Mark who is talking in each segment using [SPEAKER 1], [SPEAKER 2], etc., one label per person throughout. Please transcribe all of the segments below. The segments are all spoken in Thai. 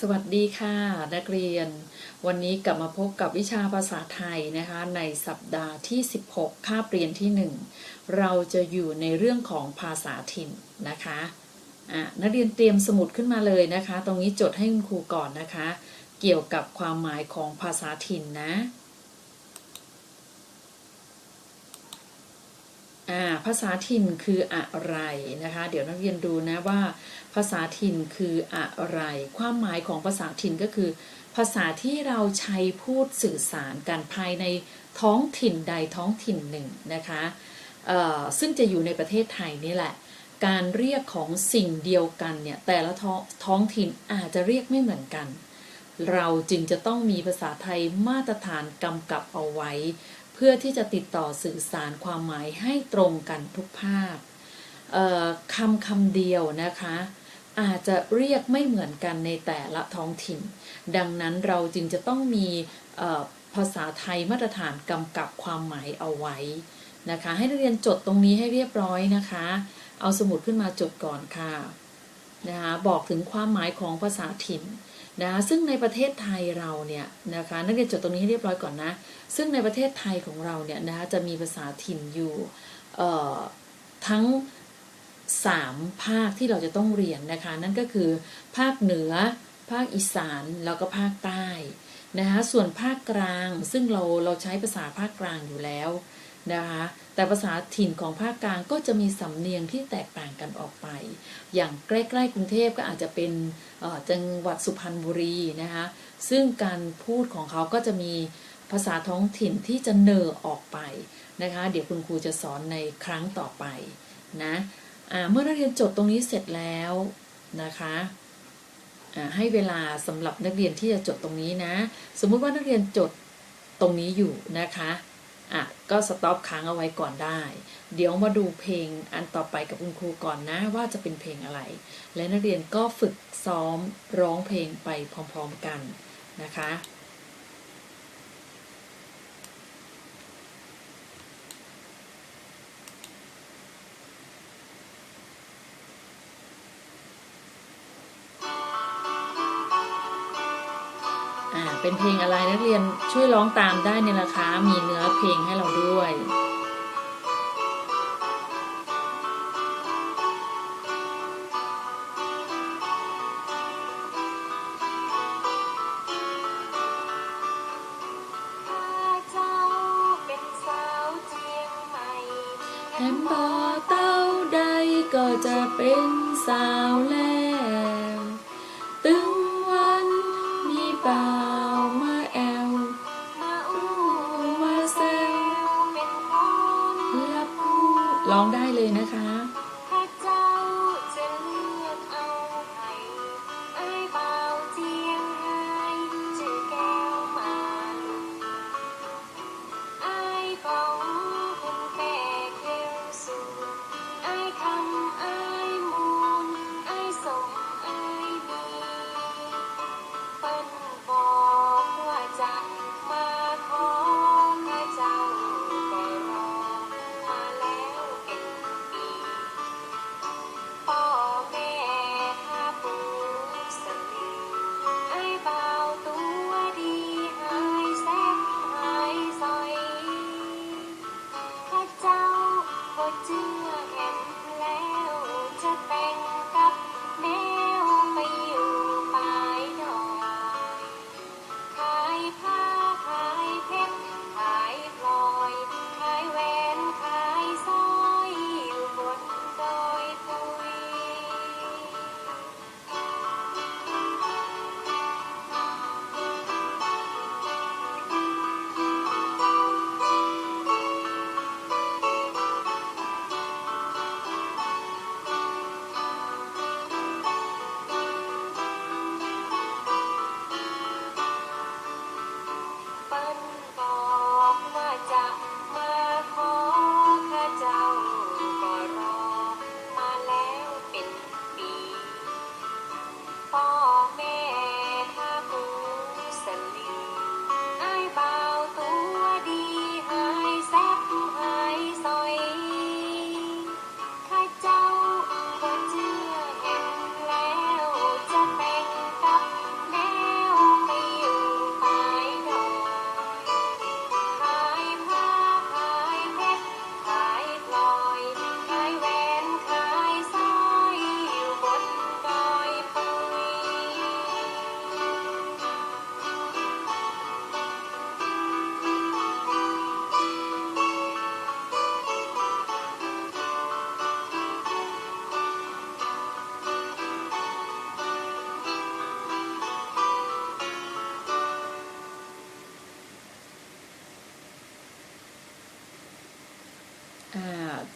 [SPEAKER 1] สวัสดีค่ะนักเรียน วันนี้กลับมาพบกับวิชาภาษาไทยนะคะในสัปดาห์ที่ 16 คาบเรียนที่ 1 เราจะอยู่ในเรื่องของภาษาถิ่นนะคะะนักเรียนเตรียมสมุดขึ้นมาเลยนะคะ ตรงนี้จดให้คุณครูก่อนนะคะ เกี่ยวกับความหมายของภาษาถิ่นนะอ่า ภาษาถิ่นคืออะไรนะคะ เดี๋ยวนักเรียนดูนะว่า ภาษาถิ่นคืออะไร ความหมายของภาษาถิ่นก็คือ ภาษาที่เราใช้พูดสื่อสารกันภายในท้องถิ่นใดท้องถิ่นหนึ่งนะคะซึ่งจะอยู่ในประเทศไทยนี่แหละ การเรียกของสิ่งเดียวกันเนี่ยแต่ละท้องท้องถิ่นอาจจะเรียกไม่เหมือนกัน เราจึงจะต้องมีภาษาไทยมาตรฐานกำกับเอาไว้ เพื่อที่จะติดต่อสื่อสารความหมายให้ตรงกันทุกภาพคำคำเดียวนะคะ อาจจะเรียกไม่เหมือนกันในแต่ละท้องถิ่น ดังนั้นเราจึงจะต้องมีภาษาไทยมาตรฐานกำกับความหมายเอาไว้นะคะ ให้นักเรียนจดตรงนี้ให้เรียบร้อยนะคะ เอาสมุดขึ้นมาจดก่อนค่ะนะคะบอกถึงความหมายของภาษาถิ่น นะซึ่งในประเทศไทยเราเนี่ยนะคะนักเรียนจดตรงนี้ให้เรียบร้อยก่อนนะ ซึ่งในประเทศไทยของเราเนี่ยนะคะจะมีภาษาถิ่นอยู่ทั้งสามภาคที่เราจะต้องเรียนนะคะ นั่นก็คือภาคเหนือ ภาคอีสานแล้วก็ภาคใต้นะคะส่วนภาคกลางซึ่งเราเราใช้ภาษาภาคกลางอยู่แล้วนะคะ แต่ภาษาถิ่นของภาคกลางก็จะมีสำเนียงที่แตกต่างกันออกไป อย่างใกล้ๆกรุงเทพก็อาจจะเป็นจังหวัดสุพรรณบุรีนะคะซึ่งการพูดของเขาก็จะมีภาษาท้องถิ่นที่จะเนอออกไปนะคะ เดี๋ยวคุณครูจะสอนในครั้งต่อไปนะอ่าเมื่อนักเรียนจดตรงนี้เสร็จแล้วนะคะให้เวลาสำหรับนักเรียนที่จะจดตรงนี้นะ สมมุติว่านักเรียนจดตรงนี้อยู่นะคะ อะก็สต็อปค้างเอาไว้ก่อนได้ เดี๋ยวมาดูเพลงอันต่อไปกับคุณครูก่อนนะว่าจะเป็นเพลงอะไร และนักเรียนก็ฝึกซ้อมร้องเพลงไปพร้อมๆกันนะคะ เป็นเพลงอะไรนักเรียนช่วยร้องตามได้เนี่ยนะคะมีเนื้อเพลงให้เราด้วย
[SPEAKER 2] ข้าเจ้าเป็นสาวเจียงใหม่
[SPEAKER 1] แถมบ่อเต้าใดก็จะเป็นสาวแล้ว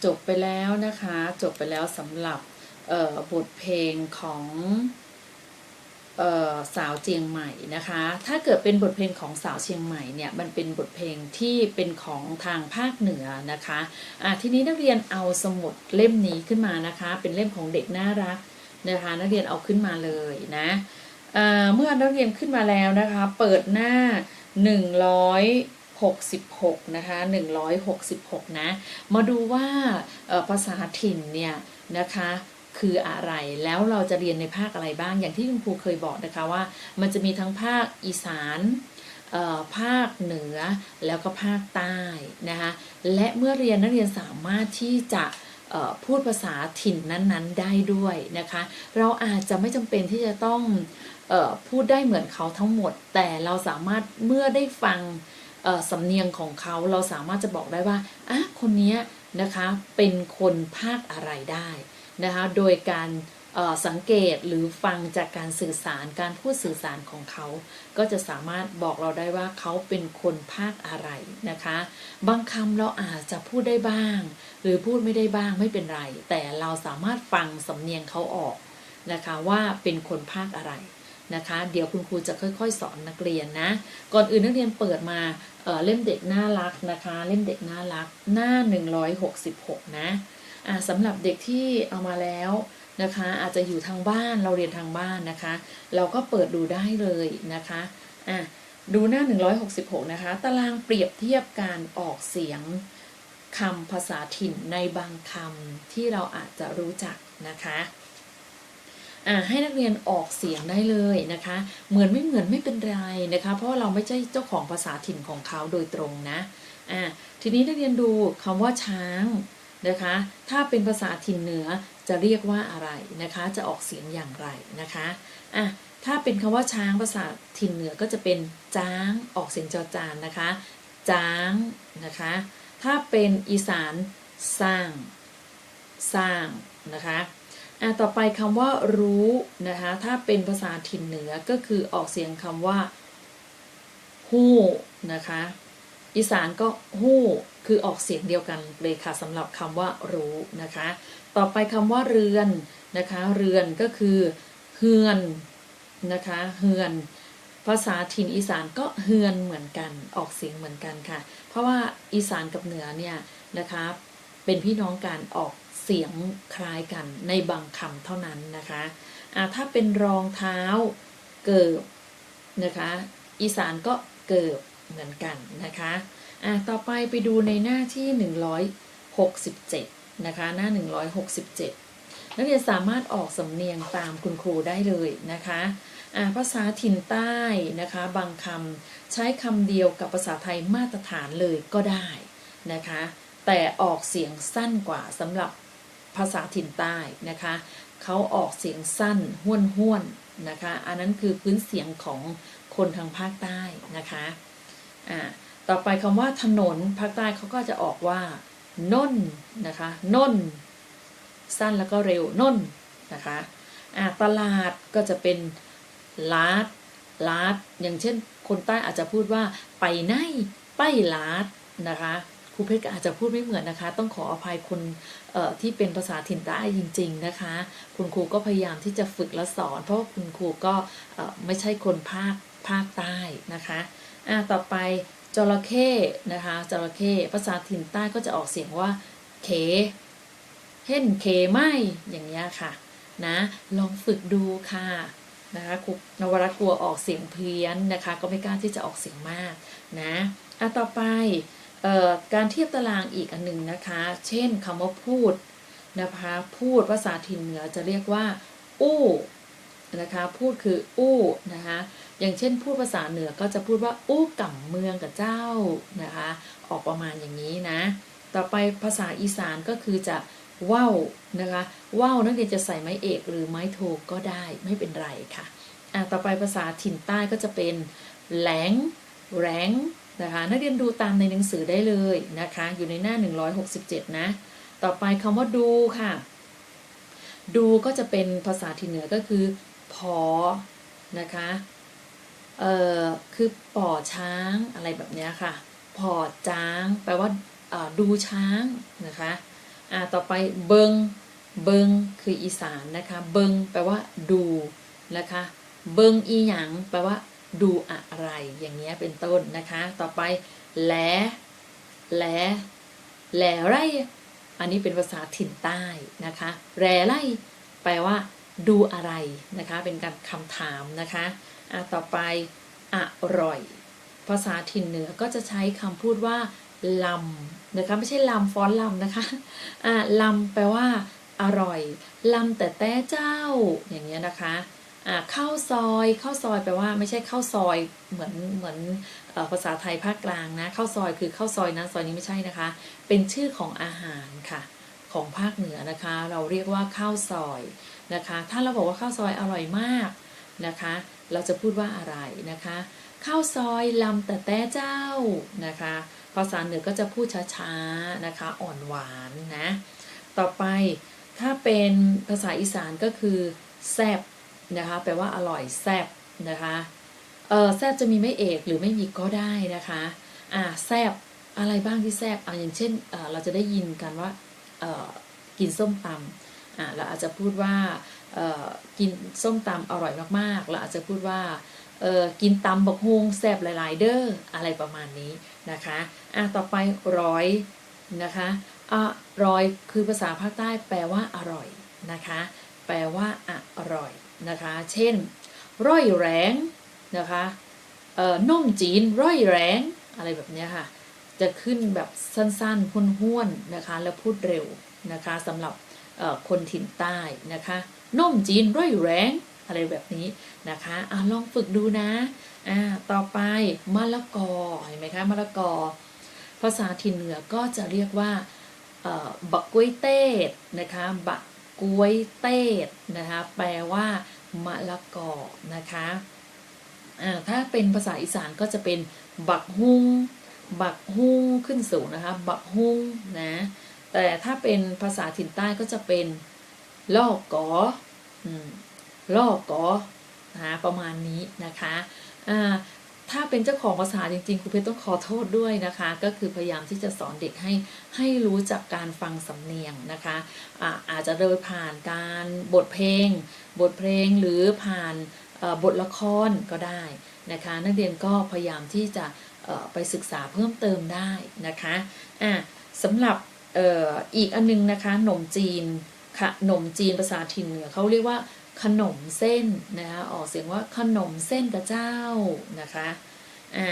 [SPEAKER 2] จบไป
[SPEAKER 1] แล้วนะคะ จบไปแล้วสำหรับบทเพลงของออสาวเจียงใหม่นะคะ ถ้าเกิดเป็นบทเพลงของสาวเชียงใหม่เนี่ย มันเป็นบทเพลงที่เป็นของทางภาคเหนือนะคะะทีนี้นักเรียนเอาสมุดเล่มนี้ขึ้นมานะคะ เป็นเล่มของเด็กน่ารักนะคะ นักเรียนเอาขึ้นมาเลยนะเเมื่อนักเรียนขึ้นมาแล้วนะคะ เปิดหน้า 166 นะคะ 166 นะ มาดูว่าภาษาถิ่นเนี่ยนะคะคืออะไรแล้วเราจะเรียนในภาคอะไรบ้างอย่างที่คุณครูเคยบอกนะคะว่า มันจะมีทั้งภาคอีสานภาคเหนือแล้วก็ภาคใต้นะคะและเมื่อเรียนนักเรียนสามารถที่จะพูดภาษาถิ่นนั้นๆ ได้ด้วยนะคะ เราอาจจะไม่จำเป็นที่จะต้องออพูดได้เหมือนเขาทั้งหมด แต่เราสามารถเมื่อได้ฟัง สำเนียงของเขาเราสามารถจะบอกได้ว่าอะคนนี้นะคะเป็นคนภาคอะไรได้นะคะโดยการสังเกตหรือฟังจากการสื่อสารการพูดสื่อสารของเขา ก็จะสามารถบอกเราได้ว่าเขาเป็นคนภาคอะไรนะคะ บางคำเราอาจจะพูดได้บ้าง หรือพูดไม่ได้บ้างไม่เป็นไร แต่เราสามารถฟังสำเนียงเขาออกนะคะว่าเป็นคนภาคอะไรนะคะ เดี๋ยวคุณครูจะค่อย ๆ สอนนักเรียนนะ ก่อนอื่นนักเรียนเปิดมา เล่มเด็กน่ารักนะคะ เล่มเด็กน่ารักหน้า 166 นะอ่าสำหรับเด็กที่เอามาแล้วนะคะ อาจจะอยู่ทางบ้านเราเรียนทางบ้านนะคะ เราก็เปิดดูได้เลยนะคะอะดูหน้า 166 นะคะ ตารางเปรียบเทียบการออกเสียงคำภาษาถิ่นในบางคำที่เราอาจจะรู้จักนะคะ ให้นักเรียนออกเสียงได้เลยนะคะ เหมือนไม่เหมือนไม่เป็นไรนะคะ เพราะเราไม่ใช่เจ้าของภาษาถิ่นของเขาโดยตรงนะอ่าทีนี้นักเรียนดูคำว่าช้างนะคะ ถ้าเป็นภาษาถิ่นเหนือจะเรียกว่าอะไรนะคะ จะออกเสียงอย่างไรนะคะอะถ้าเป็นคำว่าช้างภาษาถิ่นเหนือก็จะเป็นจ้างออกเสียงจอจานนะคะจ้างนะคะ ถ้าเป็นอีสานสร้าง สร้างนะคะ อะต่อไปคำว่ารู้นะคะถ้าเป็นภาษาถิ่นเหนือก็คือออกเสียงคำว่าฮู้นะคะอีสานก็ฮู้คือออกเสียงเดียวกันเลยค่ะสำหรับคำว่ารู้นะคะ ต่อไปคำว่าเรือนนะคะเรือนก็คือเฮือนนะคะเฮือน ภาษาถิ่นอีสานก็เฮือนเหมือนกันออกเสียงเหมือนกันค่ะ เพราะว่าอีสานกับเหนือเนี่ยนะคะเป็นพี่น้องกันออก เสียงคล้ายกันในบางคำเท่านั้นนะคะอะถ้าเป็นรองเท้าเกิบนะคะ อีสานก็เกิบเหมือนกันนะคะอะต่อไปไปดูในหน้าที่ 167 นะคะ หน้า 167 นักเรียนสามารถออกสำเนียงตามคุณครูได้เลยนะคะะภาษาถิ่นใต้นะคะ บางคำใช้คำเดียวกับภาษาไทยมาตรฐานเลยก็ได้นะคะ แต่ออกเสียงสั้นกว่าสำหรับ ภาษาถิ่นใต้นะคะเขาออกเสียงสั้นห้วนห้วนๆนะคะ อันนั้นคือพื้นเสียงของคนทางภาคใต้นะคะอ่าต่อไปคำว่าถนนภาคใต้เขาก็จะออกว่าน่นนะคะน่นสั้นแล้วก็เร็วน่นนะคะอ่าตลาดก็จะเป็นลาดลาดอย่างเช่นคนใต้อาจจะพูดว่าไปไหนไปลาดนะคะ รูเพชรก็อาจจะพูดไม่เหมือนนะคะ ต้องขออภัยคนที่เป็นภาษาถิ่นใต้จริง ๆนะคะ คุณครูก็พยายามที่จะฝึกและสอน เพราะว่าคุณครูก็ไม่ใช่คนภาคภาคใต้นะคะอ่าต่อไปจระเข้นะคะจระเข้ภาษาถิ่นใต้ก็จะออกเสียงว่าเขเห็นเคไม่อย่างนี้ยค่ะนะลองฝึกดูค่ะนะคะครูนวรัตกลัวออกเสียงเพี้ยนนะคะ ก็ไม่กล้าที่จะออกเสียงมากนะอะต่อไป การเทียบตารางอีกอันหนึ่งนะคะ เช่นคำว่าพูดนะคะ พูดภาษาถิ่นเหนือจะเรียกว่า อู้นะคะ พูดคืออู้นะคะ อย่างเช่นพูดภาษาเหนือก็จะพูดว่าอู้ก่ำเมืองกับเจ้านะคะ ออกประมาณอย่างนี้นะ ต่อไปภาษาอีสานก็คือจะว่าวนะคะว่าวนักเรียนจะใส่ไม้เอกหรือไม้โทก็ได้ไม่เป็นไรค่ะอะต่อไปภาษาถิ่นใต้ก็จะเป็นแหลงแรง นะคะนักเรียนดูตามในหนังสือได้เลยนะคะ อยู่ในหน้า 167 นะ ต่อไปคำว่าดูค่ะ ดูก็จะเป็นภาษาถิ่เหนือก็คือ พอนะคะเอ่อคือป่อช้างอะไรแบบนี้ค่ะพอจ้าง แปลว่าดูช้างนะคะอ่าต่อไปเบิงเบิงคืออีสานนะคะ เบิงแปลว่าดูนะคะ เบิงอีหยังแปลว่า ดูอะไรอย่างเงี้ยเป็นต้นนะคะ ต่อไปแหลแหลแหลไร อันนี้เป็นภาษาถิ่นใต้นะคะแหลไร แปลว่า ดูอะไรนะคะ เป็นการคำถามนะคะอะต่อไปอร่อย ภาษาถิ่นเหนือก็จะใช้คำพูดว่าลำนะคะไม่ใช่ลำฟ้อนลำนะคะอะลำแปลว่า อร่อยลำแต่แต่เจ้าอย่างเงี้ยนะคะ อะข้าวซอยข้าวซอยแปลว่าไม่ใช่ข้าวซอยเหมือนเหมือนภาษาไทยภาคกลางนะข้าวซอยคือข้าวซอยนะซอยนี้ไม่ใช่นะคะ เป็นชื่อของอาหารค่ะของภาคเหนือนะคะ เราเรียกว่าข้าวซอยนะคะ ถ้าเราบอกว่าข้าวซอยอร่อยมากนะคะ เราจะพูดว่าอะไรนะคะข้าวซอยลำแต่แต่เจ้านะคะ ภาษาเหนือก็จะพูดช้าๆนะคะอ่อนหวานนะ ต่อไปถ้าเป็นภาษาอีสานก็คือแซบ นะคะแปลว่าอร่อยแซบนะคะเออแซบจะมีไม่เอกหรือไม่มีก็ได้นะคะอ่าแซบอะไรบ้างที่แซบอ่าอย่างเช่นเออเราจะได้ยินกันว่าเออกินส้มตำอ่าเราอาจจะพูดว่าเออกินส้มตำอร่อยมากๆเราอาจจะพูดว่าเออกินตำบักฮวงแซบหลาย ๆ เด้ออะไรประมาณนี้นะคะอะต่อไปร้อยนะคะอร่อยคือภาษาภาคใต้แปลว่าอร่อยนะคะ แปลว่าอร่อย นะคะ เช่น ร่อยแรงนะคะเอ่อน่มจีนร่อยแรงอะไรแบบเนี้ยค่ะ จะขึ้นแบบสั้นๆห้วนๆนะคะ แล้วพูดเร็วนะคะสำหรับเอ่อคนถิ่นใต้นะคะน่มจีนร่อยแรงอะไรแบบนี้นะคะอะลองฝึกดูนะอ่าต่อไปมะละกอเห็นไหมคะมะละกอ ภาษาถิ่นเหนือก็จะเรียกว่าเอ่อบักกล้ยเต้นะคะบัก กล้วยเต้ดนะคะแปลว่ามะละกอนะคะถ้าเป็นภาษาอีสานก็จะเป็นบักฮุงบักฮุ้งขึ้นสูงนะคะ บักฮุ้งนะแต่ถ้าเป็นภาษาถิ่นใต้ก็จะเป็นลอกกอลอกกอนะะประมาณนี้นะคะ ถ้าเป็นเจ้าของภาษาจริงๆครูเพชรต้องขอโทษด้วยนะคะ ก็คือพยายามที่จะสอนเด็กให้ให้รู้จักการฟังสำเนียงนะคะอาอาจจะโดยผ่านการบทเพลง บทเพลงหรือผ่านบทละครก็ได้นะคะ นักเรียนก็พยายามที่จะไปศึกษาเพิ่มเติมได้นะคะะสำหรับอ่ออีกอันนึงนะคะขนมจีนขนมจีนภาษาถิ่นเหนือเขาเรียกว่า ขนมเส้นนะคะออกเสียงว่าขนมเส้นกระเจ้านะคะอ่า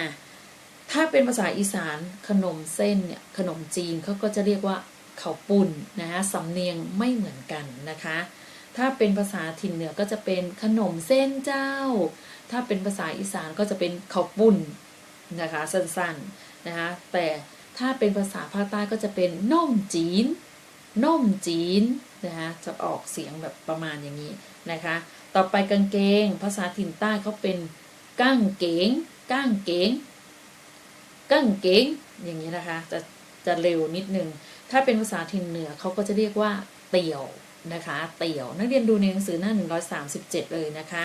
[SPEAKER 1] ถ้าเป็นภาษาอีสานขนมเส้นเนี่ยขนมจีนเขาก็จะเรียกว่าเขาปุ่นนะคะสำเนียงไม่เหมือนกันนะคะ ถ้าเป็นภาษาถิ่นเหนือก็จะเป็นขนมเส้นเจ้า ถ้าเป็นภาษาอีสานก็จะเป็นเขาปุ่นนะคะสั้นๆนะคะแต่ถ้าเป็นภาษาภาคใต้ก็จะเป็นน่มจีนน่มจีน นะคะจะออกเสียงแบบประมาณอย่างนี้นะคะ ต่อไปกางเกง ภาษาถิ่นใต้เขาเป็นก้างเกงก้างเกงก้างเกงอย่างนี้นะคะ จะจะเร็วนิดนึง ถ้าเป็นภาษาถิ่นเหนือเขาก็จะเรียกว่าเตี่ยวนะคะ เตี่ยว นักเรียนดูในหนังสือหน้า 137 เลยนะคะ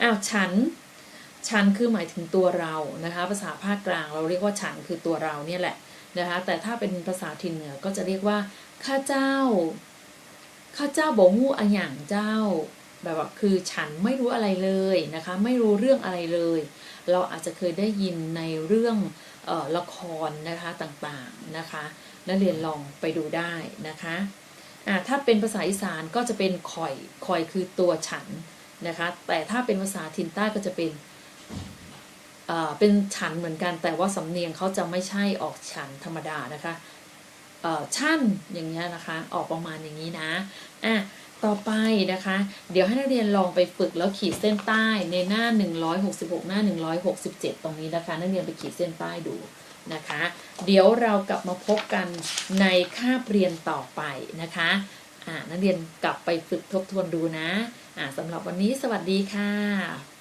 [SPEAKER 1] อ้าวฉัน ฉันคือหมายถึงตัวเรานะคะ ภาษาภาคกลางเราเรียกว่าฉันคือตัวเราเนี่ยแหละนะคะ แต่ถ้าเป็นภาษาถิ่นเหนือก็จะเรียกว่าข้าเจ้า ข้าเจ้าบอกงูอะหย่างเจ้า แบบว่าคือฉันไม่รู้อะไรเลยนะคะ ไม่รู้เรื่องอะไรเลย เราอาจจะเคยได้ยินในเรื่องออละครนะคะต่างๆนะคะนักเรียนลองไปดูได้นะคะถ้าเป็นภาษาอีสานก็จะเป็นคอยคอยคือตัวฉันนะคะ แต่ถ้าเป็นภาษาถิ่นใต้ก็จะเป็นเป็นฉันเหมือนกันแต่ว่าสำเนียงเขาจะไม่ใช่ออกฉันธรรมดานะคะ เอ่อชั่นอย่างเงี้ยนะคะออกประมาณอย่างนี้นะอะต่อไปนะคะ เดี๋ยวให้นักเรียนลองไปฝึกแล้วขีดเส้นใต้ในหน้า 166 หน้า 167 ตรงนี้นะคะนักเรียนไปขีดเส้นใต้ดูนะคะ เดี๋ยวเรากลับมาพบกันในคาบเรียนต่อไปนะคะอ่านักเรียนกลับไปฝึกทบทวนดูนะอ่าสำหรับวันนี้สวัสดีค่ะ